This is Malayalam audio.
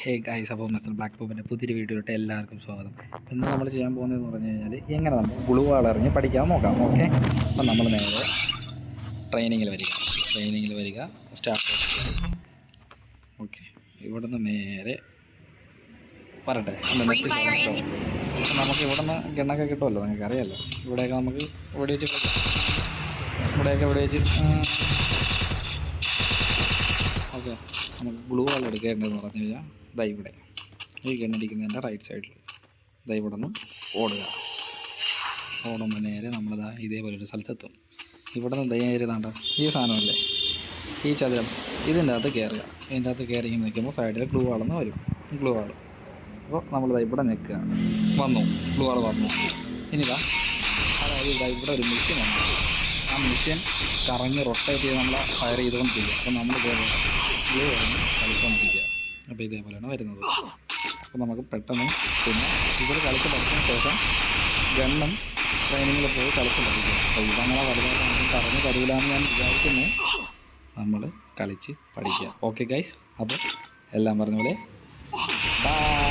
ഹേ ഗായ്സ് അപ്പോൾ മിസ്റ്റർ ബ്ലാക്ക് പോപ്പിന്റെ പുതിയൊരു വീഡിയോയിലോട്ട് എല്ലാവർക്കും സ്വാഗതം. ഇന്ന് നമ്മൾ ചെയ്യാൻ പോകുന്നതെന്ന് പറഞ്ഞു കഴിഞ്ഞാൽ എങ്ങനെ നമുക്ക് ബ്ലൂ വാൾ ഇറങ്ങി പഠിക്കാൻ നോക്കാം ഓക്കെ അപ്പം നമ്മൾ നേരെ ട്രെയിനിങ്ങിൽ വരിക. ട്രെയിനിങ്ങിൽ വരിക സ്റ്റാർട്ട് ഓക്കെ ഇവിടെ നിന്ന് നേരെ കേട്ടോ. നമുക്ക് ഇവിടെ നിന്ന് ഗണ്ണൊക്കെ കിട്ടുമല്ലോ നിങ്ങൾക്ക് അറിയാമല്ലോ ഇവിടെയൊക്കെ നമുക്ക് ഇവിടെ വെച്ച് ഇവിടെയൊക്കെ ഇവിടെ വെച്ച് ഓക്കെ നമുക്ക് ഗ്ലൂ വാൾ എടുക്കേണ്ടതെന്ന് പറഞ്ഞു കഴിഞ്ഞാൽ ദാ ഇവിടെ. ഈ ഗണ്ണിരിക്കുന്നതിന്റെ റൈറ്റ് സൈഡിൽ ദാ ഇവിടെ നിന്ന് ഓടുക. ഓടുമ്പോൾ നേരെ നമ്മളിതാ ഇതേപോലെ ഒരു സ്ഥലത്തെത്തും. ഇവിടെ നിന്ന് നേരെ താണ്ട ഈ സാധനമല്ലേ? ഈ ചതുരം ഇതിന്റെ അകത്ത് കയറുക. ഇതിന്റെ അകത്ത് കയറി നിൽക്കുമ്പോൾ സൈഡിൽ ഗ്ലൂ വാളെന്ന് വരും. ഗ്ലൂ വാൾ അപ്പോൾ നമ്മളിതാ ഇവിടെ നിൽക്കുക. വന്നു. ഗ്ലൂ വാൾ വന്നു. ഇനിതാ അതായത് ഇതാ ഇവിടെ ഒരു മെഷീൻ ഉണ്ട്. ആ മെഷീൻ കറങ്ങി റൊട്ടേറ്റ് ചെയ്ത് നമ്മളെ ഫയർ ചെയ്തുകൊണ്ടിരിക്കുക. അപ്പോൾ നമ്മൾ ഗ്ലൂ കളിച്ചുകൊണ്ടിരിക്കുക. അപ്പോൾ ഇതേപോലെയാണ് വരുന്നത്. അപ്പോൾ നമുക്ക് പെട്ടെന്ന് പിന്നെ ഇതിൽ കളിച്ച് പഠിച്ചതിന് ശേഷം ഗണ്ണും ട്രെയിനിങ്ങിൽ പോയി കളിച്ച് പഠിക്കുക അപ്പോൾ ഇതങ്ങനെ വലുതായിട്ട് പറഞ്ഞു തരൂലെന്ന് ഞാൻ വിചാരിക്കുന്നു. നമ്മൾ കളിച്ച് പഠിക്കുക. ഓക്കെ ഗൈസ് അപ്പോൾ എല്ലാം പറഞ്ഞ പോലെ. ബൈ